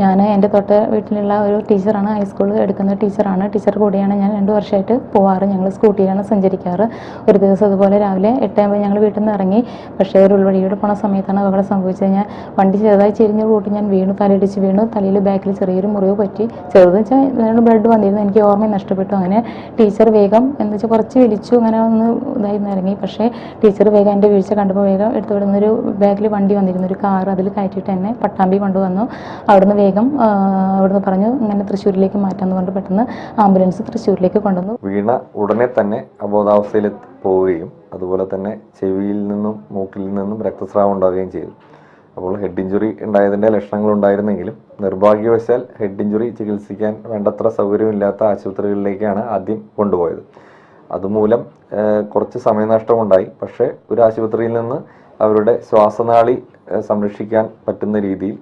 ഞാൻ എന്റെ തൊട്ട് വീട്ടിലുള്ള ഒരു ടീച്ചറാണ് ഹൈസ്കൂൾ എടുക്കുന്ന ടീച്ചറാണ്. ടീച്ചർ കൂടിയാണ് ഞാൻ രണ്ട് വർഷമായിട്ട് പോവാറ്. ഞങ്ങൾ സ്കൂട്ടിയിലാണ് സഞ്ചരിക്കാറ്. ഒരു ദിവസം അതുപോലെ രാവിലെ എട്ടാകുമ്പോൾ ഞങ്ങൾ വീട്ടിൽ നിന്ന് ഇറങ്ങി. പക്ഷേ ഒരു ഉൾവഴിയോട് പോണ സമയത്താണ് അപകടം സംഭവിച്ചത്. ഞാൻ വണ്ടി ചെറുതായി ചെരിഞ്ഞ കൂട്ടി ഞാൻ വീണു തലയിടിച്ച് വീണു. തലയിൽ ബാക്കിൽ ചെറിയൊരു മുറിവ് പറ്റി. ചെറുതെന്ന് വെച്ചാൽ ബ്ലഡ് വന്നിരുന്നു. എനിക്ക് ഓർമ്മ നഷ്ടപ്പെട്ടു. അങ്ങനെ ടീച്ചർ വേഗം എന്ന് വെച്ചാൽ കുറച്ച് വിളിച്ചു. അങ്ങനെ ഒന്ന് ഇതായി ഇറങ്ങി. പക്ഷേ ടീച്ചർ വേഗം എന്റെ വീഴ്ച കണ്ടപ്പോൾ വേഗം എടുത്തു വിടുന്നൊരു ബാഗിൽ വണ്ടി വന്നിരുന്നു. ഒരു കാർ അതിൽ കയറ്റിയിട്ട് എന്നെ പട്ടാമ്പി കൊണ്ടുവന്നു. അവിടുന്ന് വേഗം അവിടുന്ന് പറഞ്ഞു ഇങ്ങനെ തൃശ്ശൂരിലേക്ക് മാറ്റാമെന്ന് പറഞ്ഞു പെട്ടെന്ന് ആംബുലൻസ് തൃശ്ശൂരിലേക്ക് കൊണ്ടുവന്നു. വീണ ഉടനെ തന്നെ അബോധാവസ്ഥയിൽ പോവുകയും അതുപോലെ തന്നെ ചെവിയിൽ നിന്നും മൂക്കിൽ നിന്നും രക്തസ്രാവം ഉണ്ടാവുകയും ചെയ്തു. അപ്പോൾ ഹെഡ് ഇഞ്ചുറി ഉണ്ടായതിന്റെ ലക്ഷണങ്ങൾ ഉണ്ടായിരുന്നെങ്കിലും നിർഭാഗ്യവശാൽ ഹെഡ് ഇഞ്ചുറി ചികിത്സിക്കാൻ വേണ്ടത്ര സൗകര്യമില്ലാത്ത ആശുപത്രികളിലേക്കാണ് ആദ്യം കൊണ്ടുപോയത്. അതുമൂലം കുറച്ച് സമയനഷ്ടമുണ്ടായി. പക്ഷേ ഒരു ആശുപത്രിയിൽ നിന്ന് അവരുടെ ശ്വാസനാളി സംരക്ഷിക്കാൻ പറ്റുന്ന രീതിയിൽ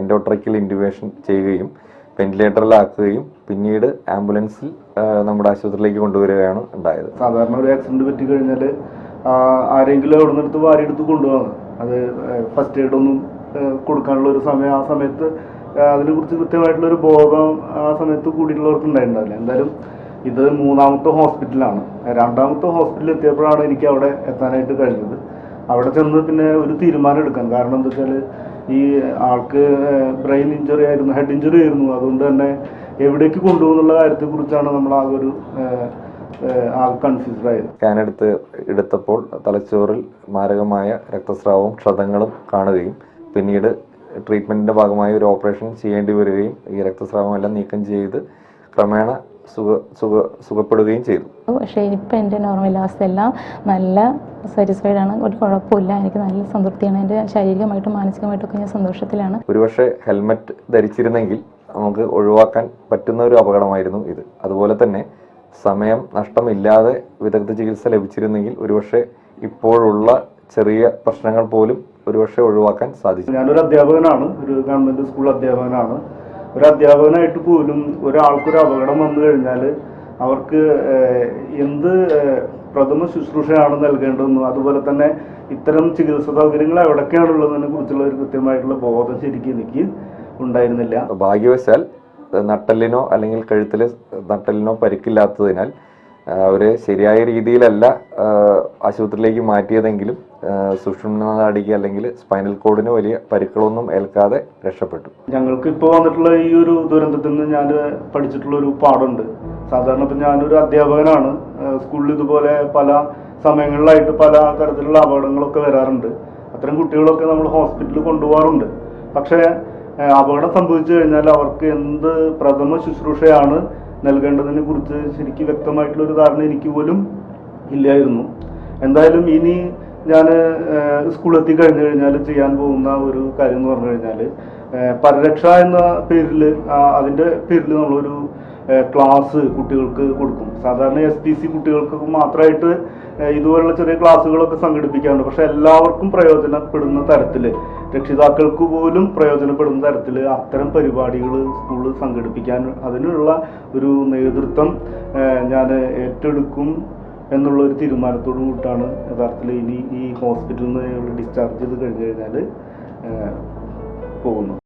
എൻഡോട്രക്കിൽ ഇന്റുവേഷൻ ചെയ്യുകയും വെന്റിലേറ്ററിലാക്കുകയും പിന്നീട് ആംബുലൻസിൽ നമ്മുടെ ആശുപത്രിയിലേക്ക് കൊണ്ടുവരികയാണ് ഉണ്ടായത്. സാധാരണ ഒരു ആക്സിഡന്റ് പറ്റി കഴിഞ്ഞാൽ ആരെങ്കിലും അവിടെ നിന്നെടുത്ത് വാരിയെടുത്ത് കൊണ്ടുപോകാം അത് ഫസ്റ്റ് എയ്ഡ് ഒന്നും കൊടുക്കാനുള്ള ഒരു സമയം ആ സമയത്ത് അതിനെക്കുറിച്ച് കൃത്യമായിട്ടുള്ള ഒരു ബോധം ആ സമയത്ത് കൂടിയിട്ടുള്ളവർക്ക് ഉണ്ടായിട്ടുണ്ടാവില്ല എന്തായാലും ഇത് മൂന്നാമത്തെ ഹോസ്പിറ്റലാണ്. രണ്ടാമത്തെ ഹോസ്പിറ്റലിൽ എത്തിയപ്പോഴാണ് എനിക്ക് അവിടെ എത്താനായിട്ട് കഴിഞ്ഞത്. അവിടെ ചെന്ന് പിന്നെ ഒരു തീരുമാനം എടുക്കാൻ. കാരണം എന്താ വെച്ചാൽ ഈ ആൾക്ക് ബ്രെയിൻ ഇഞ്ചുറി ആയിരുന്നു ഹെഡ് ഇഞ്ചുറി ആയിരുന്നു. അതുകൊണ്ട് തന്നെ എവിടേക്ക് കൊണ്ടുപോകുന്നുള്ള കാര്യത്തെക്കുറിച്ചാണ് നമ്മൾ ആ ഒരു ആകെ കൺഫ്യൂസ്ഡ് എടുത്തപ്പോൾ തലച്ചോറിൽ മാരകമായ രക്തസ്രാവവും ക്ഷതങ്ങളും കാണുകയും പിന്നീട് ട്രീറ്റ്മെന്റിന്റെ ഭാഗമായി ഒരു ഓപ്പറേഷൻ ചെയ്യേണ്ടി വരികയും ഈ രക്തസ്രാവം എല്ലാം നീക്കം ചെയ്ത് ക്രമേണ സുഖ സുഖ സുഖപ്പെടുകയും ചെയ്തു. പക്ഷേ ഇപ്പം എന്റെ നോർമൽ അവസ്ഥയെല്ലാം നല്ല സാറ്റിസ്ഫൈഡ് ആണ്. ഒരു കുഴപ്പമില്ല. എനിക്ക് നല്ല സംതൃപ്തിയാണ്. എന്റെ ശാരീരികമായിട്ടും മാനസികമായിട്ടൊക്കെ ഞാൻ സന്തോഷത്തിലാണ്. ഒരുപക്ഷെ ഹെൽമറ്റ് ധരിച്ചിരുന്നെങ്കിൽ നമുക്ക് ഒഴിവാക്കാൻ പറ്റുന്ന ഒരു അപകടമായിരുന്നു ഇത്. അതുപോലെ തന്നെ സമയം നഷ്ടമില്ലാതെ വിദഗ്ധ ചികിത്സ ലഭിച്ചിരുന്നെങ്കിൽ ഒരുപക്ഷെ ഇപ്പോഴുള്ള ചെറിയ പ്രശ്നങ്ങൾ പോലും ഒരുപക്ഷെ ഒഴിവാക്കാൻ സാധിച്ചു. ഞാനൊരു അധ്യാപകനാണ്. ഒരു ഗവൺമെന്റ് സ്കൂൾ അധ്യാപകനാണ്. ഒരു അധ്യാപകനായിട്ട് പോലും ഒരാൾക്കൊരു അപകടം വന്നു കഴിഞ്ഞാൽ അവർക്ക് എന്ത് പ്രഥമ ശുശ്രൂഷയാണ് നൽകേണ്ടതെന്നും അതുപോലെ തന്നെ ഇത്തരം ചികിത്സാ സൗകര്യങ്ങൾ എവിടൊക്കെയാണുള്ളതിനെ കുറിച്ചുള്ള ഒരു കൃത്യമായിട്ടുള്ള ബോധം ശരിക്കും എനിക്ക് ഉണ്ടായിരുന്നില്ല. ഭാഗ്യവശാൽ നട്ടലിനോ അല്ലെങ്കിൽ കഴുത്തിൽ നട്ടലിനോ പരിക്കില്ലാത്തതിനാൽ അവർ ശരിയായ രീതിയിലല്ല ആശുപത്രിയിലേക്ക് മാറ്റിയതെങ്കിലും ആഹ് സുഷുമ്ന അല്ലെങ്കിൽ സ്പൈനൽ കോഡിന് വലിയ പരിക്കുകളൊന്നും ഏൽക്കാതെ രക്ഷപ്പെട്ടു. ഞങ്ങൾക്ക് ഇപ്പോൾ വന്നിട്ടുള്ള ഈ ഒരു ദുരന്തത്തിൽ നിന്ന് ഞാൻ പഠിച്ചിട്ടുള്ള ഒരു പാഠമുണ്ട്. സാധാരണ ഇപ്പം ഞാനൊരു അധ്യാപകനാണ്. സ്കൂളിൽ ഇതുപോലെ പല സമയങ്ങളിലായിട്ട് പല തരത്തിലുള്ള അപകടങ്ങളൊക്കെ വരാറുണ്ട്. അത്തരം കുട്ടികളൊക്കെ നമ്മൾ ഹോസ്പിറ്റലിൽ കൊണ്ടുപോകാറുണ്ട്. പക്ഷേ അപകടം സംഭവിച്ചു കഴിഞ്ഞാൽ അവർക്ക് എന്ത് പ്രഥമ ശുശ്രൂഷയാണ് നൽകേണ്ടതിനെ കുറിച്ച് ശരിക്കും വ്യക്തമായിട്ടുള്ള ഒരു ധാരണ എനിക്ക് പോലും ഇല്ലായിരുന്നു. എന്തായാലും ഇനി ഞാൻ സ്കൂളെത്തി കഴിഞ്ഞു കഴിഞ്ഞാൽ ചെയ്യാൻ പോകുന്ന ഒരു കാര്യം എന്ന് പറഞ്ഞു കഴിഞ്ഞാൽ പരിരക്ഷ എന്ന പേരിൽ അതിന്റെ പേരിൽ നമ്മളൊരു ക്ലാസ് കുട്ടികൾക്ക് കൊടുക്കും. സാധാരണ എസ് പി സി കുട്ടികൾക്ക് മാത്രമായിട്ട് ഇതുപോലുള്ള ചെറിയ ക്ലാസ്സുകളൊക്കെ സംഘടിപ്പിക്കാറുണ്ട്. പക്ഷെ എല്ലാവർക്കും പ്രയോജനപ്പെടുന്ന തരത്തിൽ രക്ഷിതാക്കൾക്ക് പോലും പ്രയോജനപ്പെടുന്ന തരത്തിൽ അത്തരം പരിപാടികൾ സ്കൂളിൽ സംഘടിപ്പിക്കാൻ അതിനുള്ള ഒരു നേതൃത്വം ഞാൻ ഏറ്റെടുക്കും എന്നുള്ള ഒരു തീരുമാനത്തോടു കൂട്ടാണ് യഥാർത്ഥത്തിൽ ഇനി ഈ ഹോസ്പിറ്റലിൽ നിന്ന് ഡിസ്ചാർജ് ചെയ്ത് കഴിഞ്ഞു കഴിഞ്ഞാൽ പോകുന്നത്.